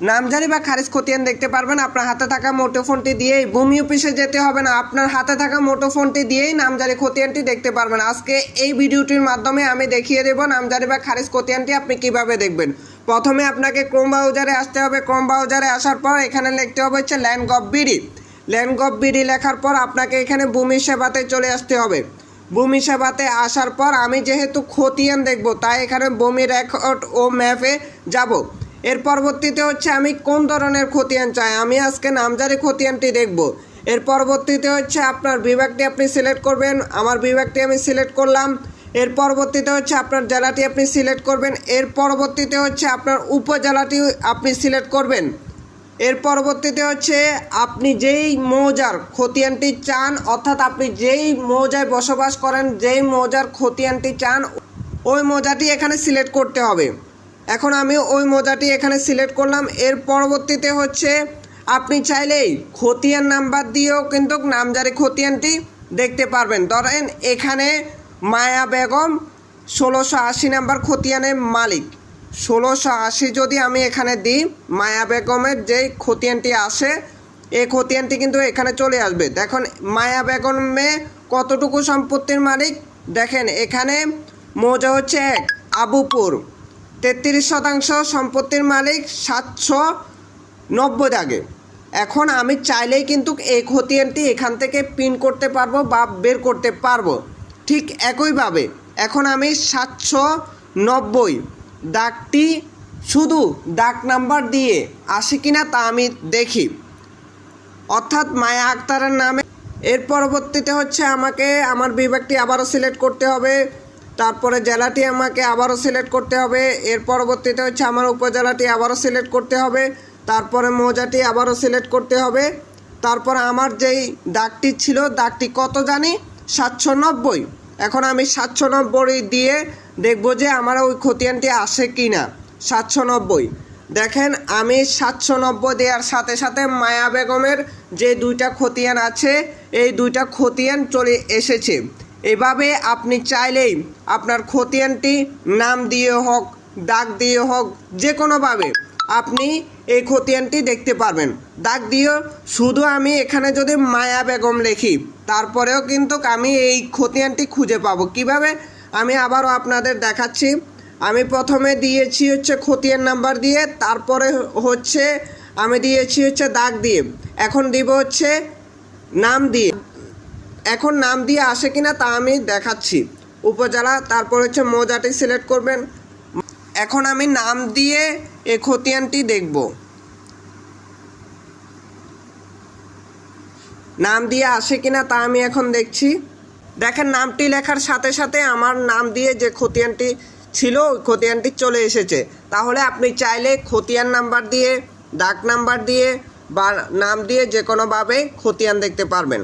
নামজারি বা খারিজ খতিয়ান দেখতে পারবেন। আপনার হাতে থাকা মুঠোফোনটি দিয়েই ভূমি অফিসে যেতে হবে না। আপনার হাতে থাকা মুঠোফোনটি দিয়েই নামজারি খতিয়ানটি দেখতে পারবেন। আজকে এই ভিডিওটির মাধ্যমে আমি দেখিয়ে দেব নামজারি বা খারিজ খতিয়ানটি আপনি কীভাবে দেখবেন। প্রথমে আপনাকে ক্রোম ব্রাউজারে আসতে হবে। ক্রোম ব্রাউজারে আসার পর এখানে লিখতে হবে হচ্ছে land gov BD. Land gov BD লেখার পর আপনাকে এখানে ভূমি সেবাতে চলে আসতে হবে। ভূমি সেবাতে আসার পর আমি যেহেতু খতিয়ান দেখব, তাই এখানে ভূমি রেকর্ড ও ম্যাপে যাব। এর পরবর্তীতে হচ্ছে আমি কোন ধরনের খতিয়ান চাই? আমি আজকে নামজারি খতিয়ানটি দেখব। এর পরবর্তীতে হচ্ছে আপনার বিভাগটি আপনি সিলেক্ট করবেন, আমার বিভাগটি আমি সিলেক্ট করলাম। এর পরবর্তীতে হচ্ছে আপনার জেলাটি আপনি সিলেক্ট করবেন, এর পরবর্তীতে হচ্ছে আপনার উপজেলাটি আপনি সিলেক্ট করবেন। এর পরবর্তীতে হচ্ছে আপনি যেই মৌজার খতিয়ানটি চান, অর্থাৎ আপনি যেই মৌজায় বসবাস করেন, যেই মৌজার খতিয়ানটি চান, ওই মৌজাটি এখানে সিলেক্ট করতে হবে। এখন আমি ওই মোজাটি এখানে সিলেক্ট করলাম। এর পরবর্তীতে হচ্ছে আপনি চাইলেই খতিয়ান নাম্বার দিয়েও কিন্তু নামজারি খতিয়ানটি দেখতে পারবেন। ধরেন এখানে মায়া বেগম ষোলোশো আশি নাম্বার খতিয়ানের মালিক। ষোলোশো আশি যদি আমি এখানে দিই, মায়া বেগমের যেই খতিয়ানটি আসে, এই খতিয়ানটি কিন্তু এখানে চলে আসবে। দেখুন, মায়া বেগমে কতটুকু সম্পত্তির মালিক? দেখেন, এখানে মৌজা হচ্ছে এক, আবুপুর। তেত্রিশ শতাংশ সম্পত্তির মালিক সাতশো নব্বই দাগে এখন আমি চাইলেই কিন্তু এই খতিয়ানটি এখান থেকে পিন করতে পারব বা বের করতে পারব। ঠিক একইভাবে এখন আমি সাতশো নব্বই দাগটি শুধু দাগ নাম্বার দিয়ে আসে কিনা তা আমি দেখি। অর্থাৎ মায়া আক্তারের নামে। এর পরবর্তীতে হচ্ছে আমাকে, আমার বিভাগটি আবারও সিলেক্ট করতে হবে। তারপরে জেলাটি আমাকে আবারও সিলেক্ট করতে হবে। এর পরবর্তীতে হচ্ছে আমার উপজেলাটি আবারও সিলেক্ট করতে হবে। তারপরে মৌজাটি আবারও সিলেক্ট করতে হবে। তারপর আমার যেই দাগটি ছিল, দাগটি কত জানি? সাতশো নব্বই। এখন আমি সাতশো নব্বই দিয়ে দেখব যে আমার ওই খতিয়ানটি আসে কি না সাতশো নব্বই। দেখেন, আমি সাতশো নব্বই দেওয়ার সাথে সাথে মায়া বেগমের যে দুইটা খতিয়ান আছে, এই দুইটা খতিয়ান চলে এসেছে। এভাবে আপনি চাইলেই আপনার খতিয়ানটি নাম দিয়ে হোক, দাগ দিয়ে হোক, যে কোনোভাবে আপনি এই খতিয়ানটি দেখতে পারবেন। দাগ দিয়েও শুধু আমি এখানে যদি মায়া বেগম লিখি, তারপরেও কিন্তু আমি এই খতিয়ানটি খুঁজে পাবো। কীভাবে? আমি আবারও আপনাদের দেখাচ্ছি। আমি প্রথমে দিয়েছি হচ্ছে খতিয়ান নাম্বার দিয়ে, তারপরে হচ্ছে আমি দিয়েছি হচ্ছে দাগ দিয়ে। এখন দিব হচ্ছে নাম দিয়ে। এখন নাম দিয়ে আসে কিনা তা আমি দেখাচ্ছি। উপজেলা, তারপর হচ্ছে মৌজাটি সিলেক্ট করবেন। এখন আমি নাম দিয়ে এ খতিয়ানটি দেখব। নাম দিয়ে আসে কিনা তা আমি এখন দেখছি। দেখেন, নামটি লেখার সাথে সাথে আমার নাম দিয়ে যে খতিয়ানটি ছিল, ওই খতিয়ানটি চলে এসেছে। তাহলে আপনি চাইলে খতিয়ান নাম্বার দিয়ে, ডাক নাম্বার দিয়ে বা নাম দিয়ে যে কোনোভাবে খতিয়ান দেখতে পারবেন।